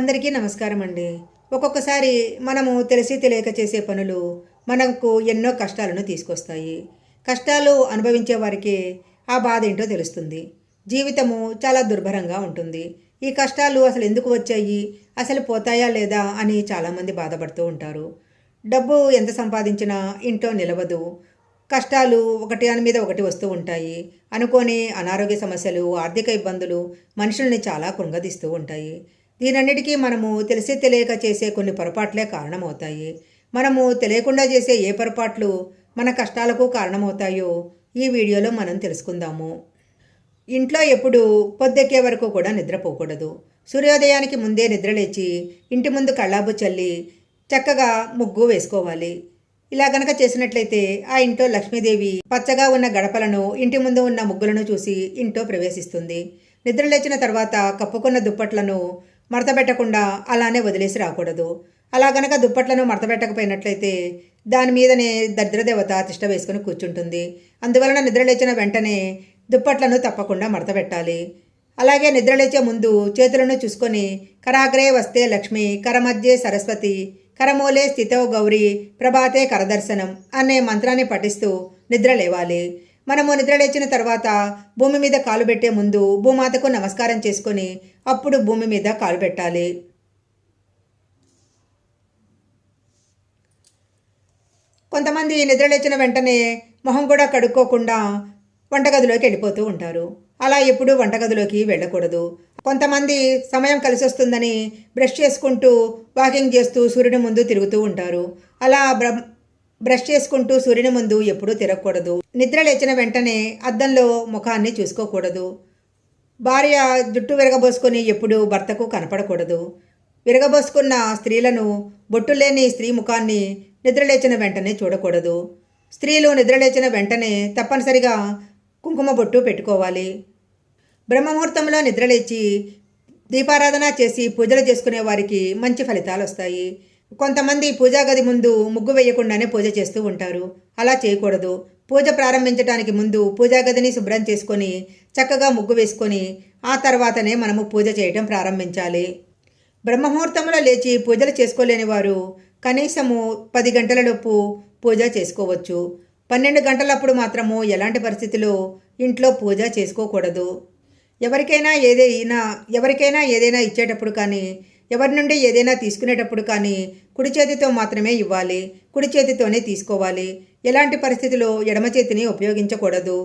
అందరికీ నమస్కారం అండి ఒక్కొక్కసారి మనము తెలిసి తెలియక చేసే పనులు మనకు ఎన్నో కష్టాలను తీసుకొస్తాయి. కష్టాలు అనుభవించే వారికి ఆ బాధ ఏంటో తెలుస్తుంది. జీవితము చాలా దుర్భరంగా ఉంటుంది. ఈ కష్టాలు అసలు ఎందుకు వచ్చాయి? అసలు పోతాయా లేదా అని చాలామంది బాధపడుతూ ఉంటారు. డబ్బు ఎంత సంపాదించినా ఇంట్లో నిలవదు. కష్టాలు ఒకటి దాని మీద ఒకటి వస్తూ ఉంటాయి. అనుకోని అనారోగ్య సమస్యలు ఆర్థిక ఇబ్బందులు మనుషుల్ని చాలా కృంగదీస్తూ ఉంటాయి. దీనన్నిటికీ మనము తెలిసి తెలియక చేసే కొన్ని పొరపాట్లే కారణమవుతాయి. మనము తెలియకుండా చేసే ఏ పొరపాట్లు మన కష్టాలకు కారణమవుతాయో ఈ వీడియోలో మనం తెలుసుకుందాము. ఇంట్లో ఎప్పుడు పొద్దెక్కే వరకు కూడా నిద్రపోకూడదు. సూర్యోదయానికి ముందే నిద్రలేచి ఇంటి ముందు కళ్ళాబు చల్లి చక్కగా ముగ్గు వేసుకోవాలి. ఇలా గనక చేసినట్లయితే ఆ ఇంట్లో లక్ష్మీదేవి పచ్చగా ఉన్న గడపలను ఇంటి ముందు ఉన్న ముగ్గులను చూసి ఇంట్లో ప్రవేశిస్తుంది. నిద్ర లేచిన తర్వాత కప్పుకున్న దుప్పట్లను మడతపెట్టకుండా అలానే వదిలేసి రాకూడదు. అలా గనక దుప్పట్లను మడతపెట్టకపోయినట్లయితే దాని మీదనే దరిద్రదేవత తిష్ట వేసుకుని కూర్చుంటుంది. అందువలన నిద్ర లేచిన వెంటనే దుప్పట్లను తప్పకుండా మడతపెట్టాలి. అలాగే నిద్రలేచే ముందు చేతులను చూసుకొని కరాగ్రే వస్తే లక్ష్మి కరమధ్యే సరస్వతి కరమూలే స్థితో గౌరీ ప్రభాతే కరదర్శనం అనే మంత్రాన్ని పఠిస్తూ నిద్ర లేవాలి. మనము నిద్ర లేచిన తర్వాత భూమి మీద కాలు పెట్టే ముందు భూమాతకు నమస్కారం చేసుకొని అప్పుడు భూమి మీద కాలు పెట్టాలి. కొంతమంది నిద్రలేచిన వెంటనే మొహం కూడా కడుక్కోకుండా వంటగదిలోకి వెళ్ళిపోతూ ఉంటారు. అలా ఎప్పుడూ వంటగదిలోకి వెళ్ళకూడదు. కొంతమంది సమయం కలిసి వస్తుందని బ్రష్ చేసుకుంటూ వాకింగ్ చేస్తూ సూర్యుని ముందు తిరుగుతూ ఉంటారు. అలా బ్ర బ్రష్ చేసుకుంటూ సూర్యుని ముందు ఎప్పుడూ తిరగకూడదు. నిద్ర లేచిన వెంటనే అద్దంలో ముఖాన్ని చూసుకోకూడదు. భార్య జుట్టు విరగబోసుకొని ఎప్పుడూ భర్తకు కనపడకూడదు. విరగబోసుకున్న స్త్రీలను బొట్టు లేని స్త్రీ ముఖాన్ని నిద్రలేచిన వెంటనే చూడకూడదు. స్త్రీలు నిద్రలేచిన వెంటనే తప్పనిసరిగా కుంకుమ బొట్టు పెట్టుకోవాలి. బ్రహ్మముహూర్తంలో నిద్రలేచి దీపారాధన చేసి పూజలు చేసుకునే వారికి మంచి ఫలితాలు వస్తాయి కొంతమంది పూజా గది ముందు ముగ్గు వేయకుండానే పూజ చేస్తూ ఉంటారు. అలా చేయకూడదు. పూజ ప్రారంభించడానికి ముందు పూజా గదిని శుభ్రం చేసుకొని చక్కగా ముగ్గు వేసుకొని ఆ తర్వాతనే మనము పూజ చేయటం ప్రారంభించాలి. బ్రహ్మముహూర్తంలో లేచి పూజలు చేసుకోలేని వారు కనీసము పది గంటలలోపు పూజ చేసుకోవచ్చు. పన్నెండు గంటలప్పుడు మాత్రము ఎలాంటి పరిస్థితిలో ఇంట్లో పూజ చేసుకోకూడదు. ఎవరికైనా ఏదైనా ఎవరికైనా ఏదైనా ఇచ్చేటప్పుడు కానీ ఎవరి నుండి ఏదైనా తీసుకునేటప్పుడు కానీ కుడి చేతితో మాత్రమే ఇవ్వాలి కుడి చేతితోనే తీసుకోవాలి. ఎలాంటి పరిస్థితిలో ఎడమ చేతిని ఉపయోగించకూడదు.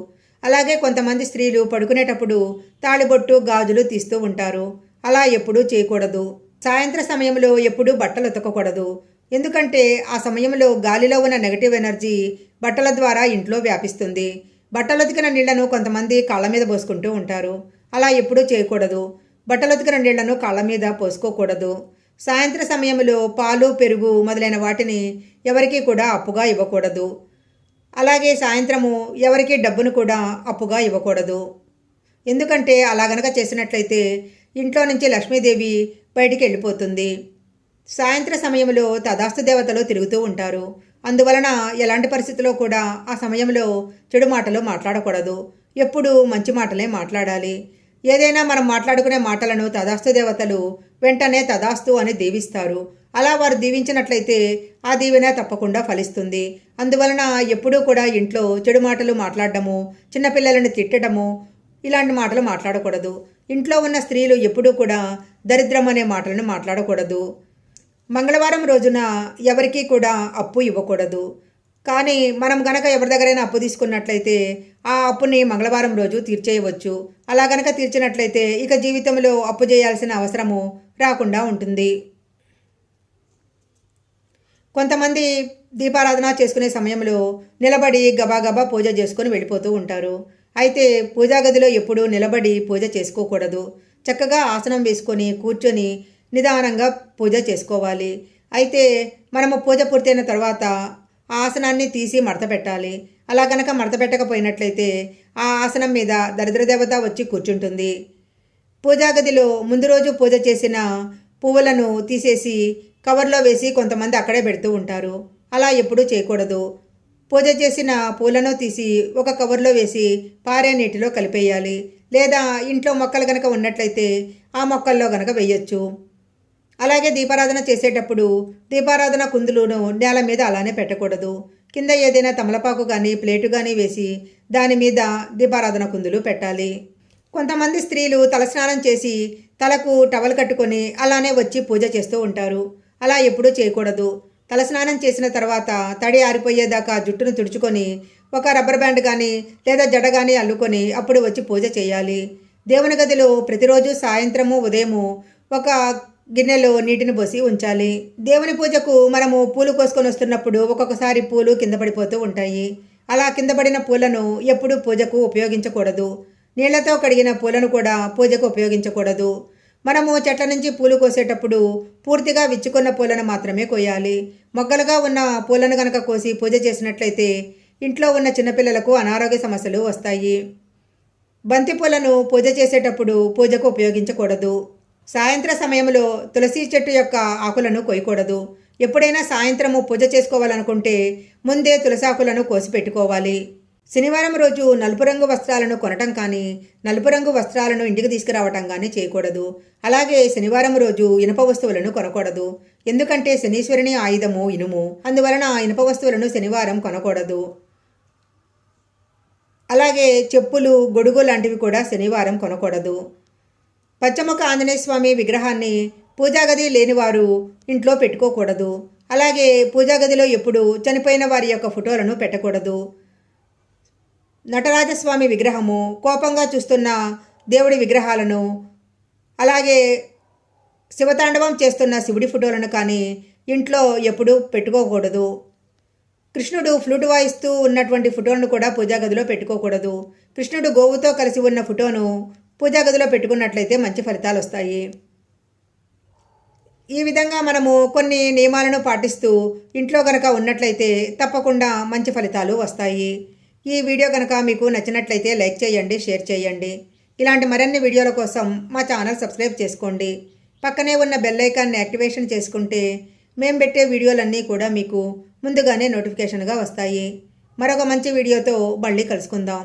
అలాగే కొంతమంది స్త్రీలు పడుకునేటప్పుడు తాళిబొట్టు గాజులు తీస్తూ ఉంటారు. అలా ఎప్పుడూ చేయకూడదు. సాయంత్ర సమయంలో ఎప్పుడూ బట్టలు ఉతకకూడదు. ఎందుకంటే ఆ సమయంలో గాలిలో ఉన్న నెగటివ్ ఎనర్జీ బట్టల ద్వారా ఇంట్లో వ్యాపిస్తుంది. బట్టలు ఉతికిన నీళ్ళను కొంతమంది కాళ్ళ మీద పోసుకుంటూ ఉంటారు. అలా ఎప్పుడూ చేయకూడదు. బట్టలు ఉతికిన నీళ్ళను కాళ్ళ మీద పోసుకోకూడదు. సాయంత్ర సమయంలో పాలు పెరుగు మొదలైన వాటిని ఎవరికీ కూడా అప్పుగా ఇవ్వకూడదు. అలాగే సాయంత్రము ఎవరికి డబ్బును కూడా అప్పుగా ఇవ్వకూడదు. ఎందుకంటే అలా గనక చేసినట్లయితే ఇంట్లో నుంచి లక్ష్మీదేవి బయటికి వెళ్ళిపోతుంది. సాయంత్ర సమయంలో తదాస్తు దేవతలు తిరుగుతూ ఉంటారు. అందువలన ఎలాంటి పరిస్థితిలో కూడా ఆ సమయంలో చెడు మాటలు మాట్లాడకూడదు. ఎప్పుడూ మంచి మాటలే మాట్లాడాలి. ఏదైనా మనం మాట్లాడుకునే మాటలను తదాస్తు దేవతలు వెంటనే తదాస్తు అని దీవిస్తారు. అలా వారు దీవించినట్లయితే ఆ దీవెన తప్పకుండా ఫలిస్తుంది. అందువలన ఎప్పుడూ కూడా ఇంట్లో చెడు మాటలు మాట్లాడడము చిన్నపిల్లలను తిట్టడము ఇలాంటి మాటలు మాట్లాడకూడదు. ఇంట్లో ఉన్న స్త్రీలు ఎప్పుడూ కూడా దరిద్రం అనే మాటలను మాట్లాడకూడదు. మంగళవారం రోజున ఎవరికీ కూడా అప్పు ఇవ్వకూడదు. కానీ మనం గనక ఎవరి దగ్గరైనా అప్పు తీసుకున్నట్లయితే ఆ అప్పుని మంగళవారం రోజు తీర్చేయవచ్చు. అలా గనక తీర్చినట్లయితే ఇక జీవితంలో అప్పు చేయాల్సిన అవసరము రాకుండా ఉంటుంది. కొంతమంది దీపారాధన చేసుకునే సమయంలో నిలబడి గబాగబా పూజ చేసుకొని వెళ్ళిపోతూ ఉంటారు. అయితే పూజా గదిలో ఎప్పుడూ నిలబడి పూజ చేసుకోకూడదు. చక్కగా ఆసనం వేసుకొని కూర్చొని నిదానంగా పూజ చేసుకోవాలి. అయితే మనము పూజ పూర్తయిన తర్వాత ఆసనాన్ని తీసి మడత పెట్టాలి. అలా గనక మడత పెట్టకపోయినట్లయితే ఆ ఆసనం మీద దరిద్రదేవత వచ్చి కూర్చుంటుంది. పూజా గదిలో ముందు రోజు పూజ చేసిన పువ్వులను తీసేసి కవర్లో వేసి కొంతమంది అక్కడే పెడుతూ ఉంటారు. అలా ఎప్పుడూ చేయకూడదు. పూజ చేసిన పూలను తీసి ఒక కవర్లో వేసి పారే నీటిలో కలిపేయాలి. లేదా ఇంట్లో మొక్కలు గనక ఉన్నట్లయితే ఆ మొక్కల్లో గనక వేయొచ్చు. అలాగే దీపారాధన చేసేటప్పుడు దీపారాధన కుందులను నేల మీద అలానే పెట్టకూడదు. కింద ఏదైనా తమలపాకు కానీ ప్లేటు కానీ వేసి దాని మీద దీపారాధన కుందులు పెట్టాలి. కొంతమంది స్త్రీలు తలస్నానం చేసి తలకు టవల్ కట్టుకొని అలానే వచ్చి పూజ చేస్తూ ఉంటారు. అలా ఎప్పుడూ చేయకూడదు. తలస్నానం చేసిన తర్వాత తడి ఆరిపోయేదాకా జుట్టును తుడుచుకొని ఒక రబ్బర్ బ్యాండ్ కానీ లేదా జడ కానీ అల్లుకొని అప్పుడు వచ్చి పూజ చేయాలి. దేవుని గదిలో ప్రతిరోజు సాయంత్రము ఉదయము ఒక గిన్నెలో నీటిని పోసి ఉంచాలి. దేవుని పూజకు మనము పూలు కోసుకొని వస్తున్నప్పుడు ఒక్కొక్కసారి పూలు కింద పడిపోతూ ఉంటాయి. అలా కింద పడిన పూలను ఎప్పుడూ పూజకు ఉపయోగించకూడదు. నీళ్ళతో కడిగిన పూలను కూడా పూజకు ఉపయోగించకూడదు. మనము చెట్ల నుంచి పూలు కోసేటప్పుడు పూర్తిగా విచ్చుకున్న పూలను మాత్రమే కోయాలి. మొగ్గలుగా ఉన్న పూలను గనక కోసి పూజ చేసినట్లయితే ఇంట్లో ఉన్న చిన్నపిల్లలకు అనారోగ్య సమస్యలు వస్తాయి. బంతి పూలను పూజ చేసేటప్పుడు పూజకు ఉపయోగించకూడదు. సాయంత్ర సమయంలో తులసి చెట్టు యొక్క ఆకులను కొయ్యకూడదు. ఎప్పుడైనా సాయంత్రము పూజ చేసుకోవాలనుకుంటే ముందే తులసాకులను కోసి పెట్టుకోవాలి శనివారం రోజు నలుపు రంగు వస్త్రాలను కొనటం కానీ నలుపు రంగు వస్త్రాలను ఇంటికి తీసుకురావటం కానీ చేయకూడదు. అలాగే శనివారం రోజు ఇనుప వస్తువులను కొనకూడదు. ఎందుకంటే శనీశ్వరుని ఆయుధము ఇనుము. అందువలన ఇనుప వస్తువులను శనివారం కొనకూడదు. అలాగే చెప్పులు గొడుగు లాంటివి కూడా శనివారం కొనకూడదు. పచ్చముఖ ఆంజనేయ స్వామి విగ్రహాన్ని పూజాగది లేనివారు ఇంట్లో పెట్టుకోకూడదు. అలాగే పూజాగదిలో ఎప్పుడు చనిపోయిన వారి యొక్క ఫోటోలను పెట్టకూడదు. నటరాజస్వామి విగ్రహము కోపంగా చూస్తున్న దేవుడి విగ్రహాలను అలాగే శివతాండవం చేస్తున్న శివుడి ఫోటోలను కానీ ఇంట్లో ఎప్పుడూ పెట్టుకోకూడదు. కృష్ణుడు ఫ్లూట్ వాయిస్తూ ఉన్నటువంటి ఫోటోలను కూడా పూజాగదిలో పెట్టుకోకూడదు. కృష్ణుడు గోవుతో కలిసి ఉన్న ఫోటోను పూజాగదిలో పెట్టుకున్నట్లయితే మంచి ఫలితాలు వస్తాయి. ఈ విధంగా మనము కొన్ని నియమాలను పాటిస్తూ ఇంట్లో కనుక ఉన్నట్లయితే తప్పకుండా మంచి ఫలితాలు వస్తాయి. ఈ వీడియో కనుక మీకు నచ్చినట్లయితే లైక్ చేయండి షేర్ చేయండి. ఇలాంటి మరిన్ని వీడియోల కోసం మా ఛానల్ సబ్స్క్రైబ్ చేసుకోండి. పక్కనే ఉన్న బెల్ ఐకాన్ని యాక్టివేషన్ చేసుకుంటే మేము పెట్టే వీడియోలన్నీ కూడా మీకు ముందుగానే నోటిఫికేషన్గా వస్తాయి. మరొక మంచి వీడియోతో మళ్ళీ కలుసుకుందాం.